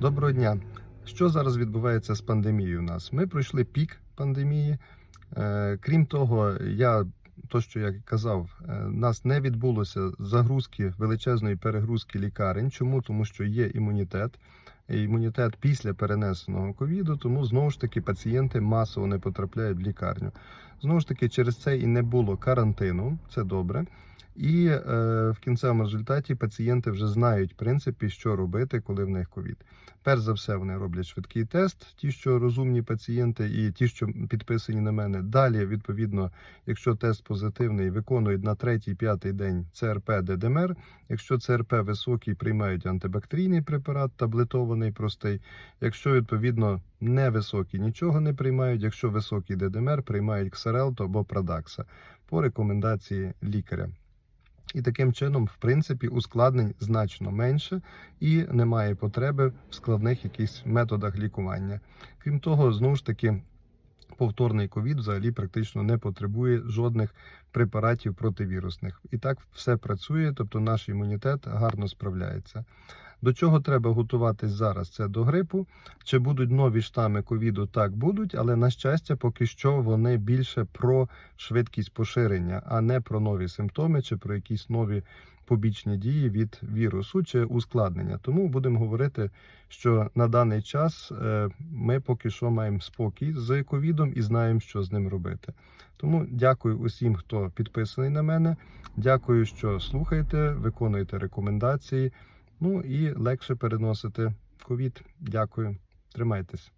Доброго дня. Що зараз відбувається з пандемією у нас? Ми пройшли пік пандемії. Е, Крім того, я то, що я казав, е, нас не відбулося загрузки величезної перегрузки лікарень. Чому? Тому що є імунітет. Імунітет після перенесеного ковіду, тому знову ж таки пацієнти масово не потрапляють в лікарню. Знову ж таки, через це і не було карантину, це добре. І е, в кінцевому результаті пацієнти вже знають, в принципі, що робити, коли в них ковід. Перш за все, вони роблять швидкий тест, ті, що розумні пацієнти, і ті, що підписані на мене. Далі, відповідно, якщо тест позитивний, виконують на третій, п'ятий день ЦРП ДДМР. Якщо ЦРП високий, приймають антибактерійний препарат, таблетований простий. Якщо відповідно невисокий, нічого не приймають. Якщо високий ДДМР, приймають Ксарелто або Прадакса по рекомендації лікаря. І таким чином, в принципі, ускладнень значно менше і немає потреби в складних якихось методах лікування. Крім того, знову ж таки, повторний ковід взагалі практично не потребує жодних препаратів противірусних. І так все працює, тобто наш імунітет гарно справляється. До чого треба готуватись зараз? Це до грипу. Чи будуть нові штами ковіду? Так будуть, але на щастя, поки що вони більше про швидкість поширення, а не про нові симптоми чи про якісь нові побічні дії від вірусу чи ускладнення. Тому будемо говорити, що на даний час е, ми поки що маємо спокій з ковідом і знаємо, що з ним робити. Тому дякую усім, хто підписаний на мене. Дякую, що слухаєте, виконуєте рекомендації. Ну і легше переносити ковід. Дякую. Тримайтесь.